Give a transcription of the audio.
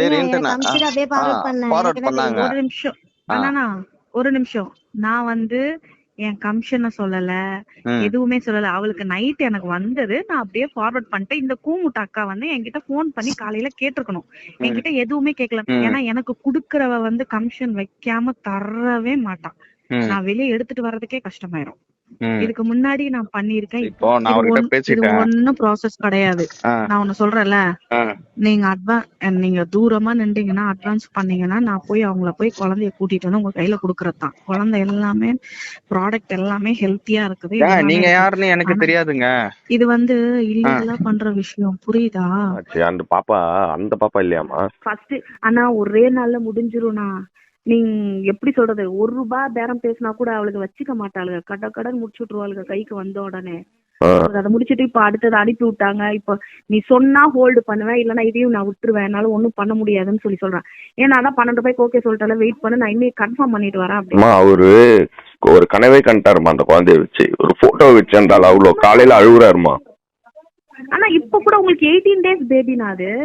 அவங்க சொன்னாங்க. சரின்ட்டு நான் ஃபார்வர்ட் பண்ணாங்க. ஒரு நிமிஷம். அண்ணா ஒரு நிமிஷம். நான் வந்து என் கமிஷனை சொல்லல. எதுவுமே சொல்லல. அவளுக்கு நைட் எனக்கு வந்தது. நான் அப்படியே ஃபார்வர்ட் பண்ணிட்டேன் இந்த கூமுட்ட அக்கா வந்து என்கிட்ட ஃபோன் பண்ணி காலையில கேட்டிருக்கணும். என்கிட்ட எதுவுமே கேட்கல. ஏன்னா எனக்கு குடுக்கறவ வந்து கமிஷன் வைக்காம தரவே மாட்டான் நான் வெளியே எடுத்துட்டு வர்றதுக்கே கஷ்டமாயிரும். இதுக்கு முன்னாடி நான் பண்ணிருக்கேன் இப்போ நான் அவர்கிட்ட பேசிட்டேன். ஒண்ணும் ப்ராசஸ் கிடையாது. நான் ஒண்ணு சொல்றேன்ல நீங்க அட்வான்ஸ் நீங்க தூரமா நின்றீங்கன்னா அட்வான்ஸ் பண்ணீங்கன்னா நான் போய் அவங்கள போய் குழந்தைய கூட்டிட்டு வந்து உங்க கையில குடுக்கறது தான். குழந்தை எல்லாமே ப்ராடக்ட் எல்லாமே ஹெல்த்தியா இருக்குது. நீங்க. யாருன்னு எனக்கு தெரியாதுங்க. இது வந்து இல்லீகலா பண்ற விஷயம். புரியுதா? அந்த பாப்பா அந்த பாப்பா இல்லையாமா ஃபர்ஸ்ட் ஆனா ஒரே நாள்ல முடிஞ்சிரும்னா நீங்க எப்படி சொல்றது? ஒரு ரூபாய் பேரம் பேசினா கூட அவளுக்கு வச்சுக்க மாட்டாளுங்க கட கடன் முடிச்சு விட்டுருவாளுங்க கைக்கு வந்த உடனே. அதை முடிச்சிட்டு இப்ப அடுத்தது அனுப்பி விட்டாங்க. இப்போ நீ சொன்னா ஹோல்டு பண்ணுவேன் இல்லனா இதையும் நான் விட்டுருவேன். என்னால ஒண்ணும் பண்ண முடியாதுன்னு சொல்லி சொல்றேன் ஏன்னா அதான் பன்னெண்டு ரூபாய்க்கு ஓகே சொல்லிட்டால வெயிட் பண்ணு நான் இன்னும் கன்ஃபார்ம் பண்ணிட்டு வரேன் அப்படி அம்மா அவரு ஒரு கனவே கண்டாருமா அந்த குழந்தைய வச்சு. ஒரு போட்டோ வச்சு அந்த அவ்வளோ காலையில அழுகுறாருமா ஆனா இப்ப கூட உங்களுக்கு எயிட்டீன் டேஸ் பேபினா அது.